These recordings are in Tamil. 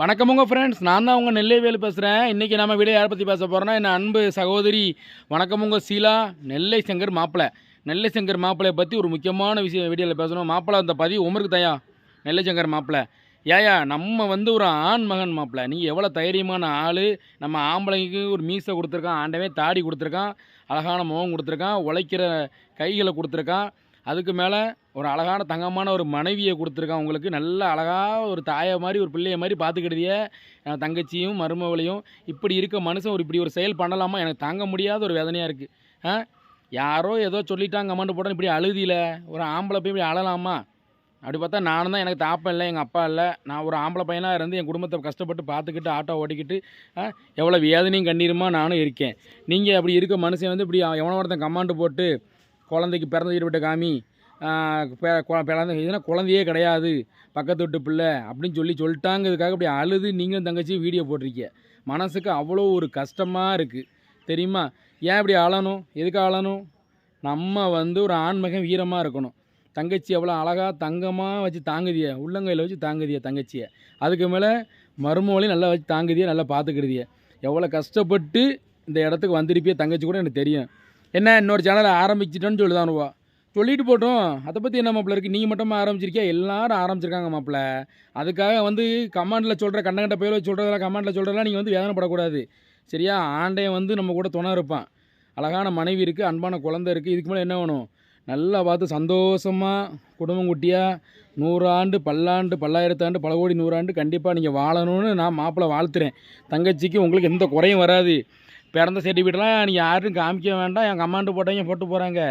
வணக்கமுங்க ஃப்ரெண்ட்ஸ் நான் தான் உங்கள் நெல்லைவேலு பேசுகிறேன் இன்றைக்கி நம்ம வீடியோ யாரை பற்றி பேச போகிறோன்னா என் அன்பு சகோதரி வணக்கமுங்க சீலா நெல்லை சங்கர் மாப்பிள்ளை நெல்லை சங்கர் மாப்பிள்ளையை பற்றி ஒரு முக்கியமான விஷயம் வீடியோவில் பேசணும். மாப்பிள்ளை அந்த பதிவு உமருக்கு தயா? நெல்லை சங்கர் மாப்பிள்ளை ஏயா நம்ம வந்து ஒரு ஆண் மகன் மாப்பிள்ளை நீங்கள் எவ்வளோ தைரியமான ஆள். நம்ம ஆம்பளைக்கு ஒரு மீசை கொடுத்துருக்கான் ஆண்டவே தாடி கொடுத்துருக்கான் அழகான முகம் கொடுத்துருக்கான் உழைக்கிற கைகளை கொடுத்துருக்கான். அதுக்கு மேலே ஒரு அழகான தங்கமான ஒரு மனைவியை கொடுத்துருக்கான். உங்களுக்கு நல்ல அழகாக ஒரு தாயை மாதிரி ஒரு பிள்ளைய மாதிரி பார்த்துக்கிட்டதிய என் தங்கச்சியும் மருமவளையும் இப்படி இருக்க மனுஷன் ஒரு இப்படி ஒரு செயல் பண்ணலாமா? எனக்கு தாங்க முடியாத ஒரு வேதனையாக இருக்குது ஆ? யாரோ ஏதோ சொல்லிட்டாங்க அமௌண்ட் போட்டோன்னு இப்படி அழுதியில. ஒரு ஆம்பளை போய் இப்படி அழலாமா? அப்படி பார்த்தா நானும் தான் எனக்கு தாப்பம் இல்லை எங்கள் அப்பா இல்லை. நான் ஒரு ஆம்பளை பையனாக இருந்து என் குடும்பத்தை கஷ்டப்பட்டு பார்த்துக்கிட்டு ஆட்டோ ஓட்டிக்கிட்டு எவ்வளோ வேதனையும் கண்ணீருமா நானும் இருக்கேன். நீங்கள் அப்படி இருக்க மனுஷன் வந்து இப்படி எவனோ ஒருத்தன் கமாண்டு போட்டு குழந்தைக்கு பிறந்த வீடு விட்ட காமி பிறந்த இதுனா குழந்தையே கிடையாது. பக்கத்து வீட்டு பிள்ளை அப்படின்னு சொல்லி சொல்லிட்டாங்கிறதுக்காக இப்படி அழுது நீங்களும் தங்கச்சி வீடியோ போட்டிருக்கீங்க. மனசுக்கு அவ்வளோ ஒரு கஷ்டமாக இருக்குது தெரியுமா? ஏன் இப்படி அழணும்? எதுக்கு அழணும்? நம்ம வந்து ஒரு ஆண்மகன் வீரமாக இருக்கணும். தங்கச்சி எவ்வளோ அழகாக தங்கமாக வச்சு தாங்குதிய. உள்ளங்கையில் வச்சு தாங்குதிய தங்கச்சியை. அதுக்கு மேலே மருமகளையும் நல்லா வச்சு தாங்குதிய நல்லா பார்த்துக்கிடுதிய. எவ்வளோ கஷ்டப்பட்டு இந்த இடத்துக்கு வந்திருப்பிய தங்கச்சி கூட எனக்கு தெரியும். என்ன இன்னொரு சேனலை ஆரம்பிச்சிட்டோன்னு சொல்லுதானுவா சொல்லிட்டு போட்டோம். அதை பற்றி என்ன மாப்பிள்ள இருக்குது நீங்கள் மட்டுமா ஆரம்பிச்சிருக்கியா? எல்லாரும் ஆரம்பிச்சிருக்காங்க மாப்பிள்ள அதுக்காக வந்து கமாண்டில் சொல்கிற கண்ட கண்ட சொல்கிறதெல்லாம் கமாண்டில் சொல்கிறதெல்லாம் நீங்கள் வந்து வேதனைப்படக்கூடாது. சரியா? ஆண்டையன் வந்து நம்ம கூட துணை இருப்பான். அழகான மனைவி இருக்குது அன்பான குழந்தை இருக்குது இதுக்கு மேலே என்ன வேணும்? நல்லா பார்த்து சந்தோஷமாக குடும்பம் குட்டியாக நூறாண்டு பல்லாண்டு பல்லாயிரத்தாண்டு பல கோடி நூறாண்டு கண்டிப்பாக நீங்கள் வாழணும்னு நான் மாப்பிள்ளை வாழ்த்துறேன். தங்கச்சிக்கு உங்களுக்கு எந்த குறையும் வராது. பிறந்த சர்டிஃபிகேட்லாம் நீங்கள் யாரும் காமிக்க வேண்டாம். எங்கள் அம்மாண்டு போட்டவங்க போட்டு போகிறாங்க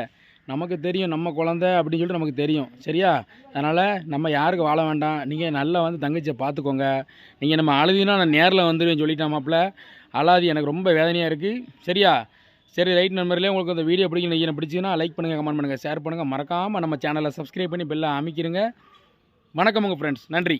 நமக்கு தெரியும் நம்ம குழந்தை அப்படின்னு சொல்லிட்டு நமக்கு தெரியும். சரியா? அதனால் நம்ம யாருக்கு வாழ வேண்டாம். நீங்கள் நல்லா வந்து தங்கச்சியை பார்த்துக்கோங்க. நீங்கள் நம்ம அழுதினா நான் நேரில் வந்துடுவேன் சொல்லிட்டேன் மாப்பிள்ள அழாதி எனக்கு ரொம்ப வேதனையாக இருக்குது சரியா? சரி ரைட் நம்பர்லேயே உங்களுக்கு அந்த வீடியோ பிடிக்கும் நீங்கள் பிடிச்சிங்கன்னா லைக் பண்ணுங்கள் கமெண்ட் பண்ணுங்கள் ஷேர் பண்ணுங்கள் மறக்காமல் நம்ம சேனலை சப்ஸ்கிரைப் பண்ணி பெல்லை அமைக்கிறங்க வணக்கம் உங்கள் ஃப்ரெண்ட்ஸ் நன்றி.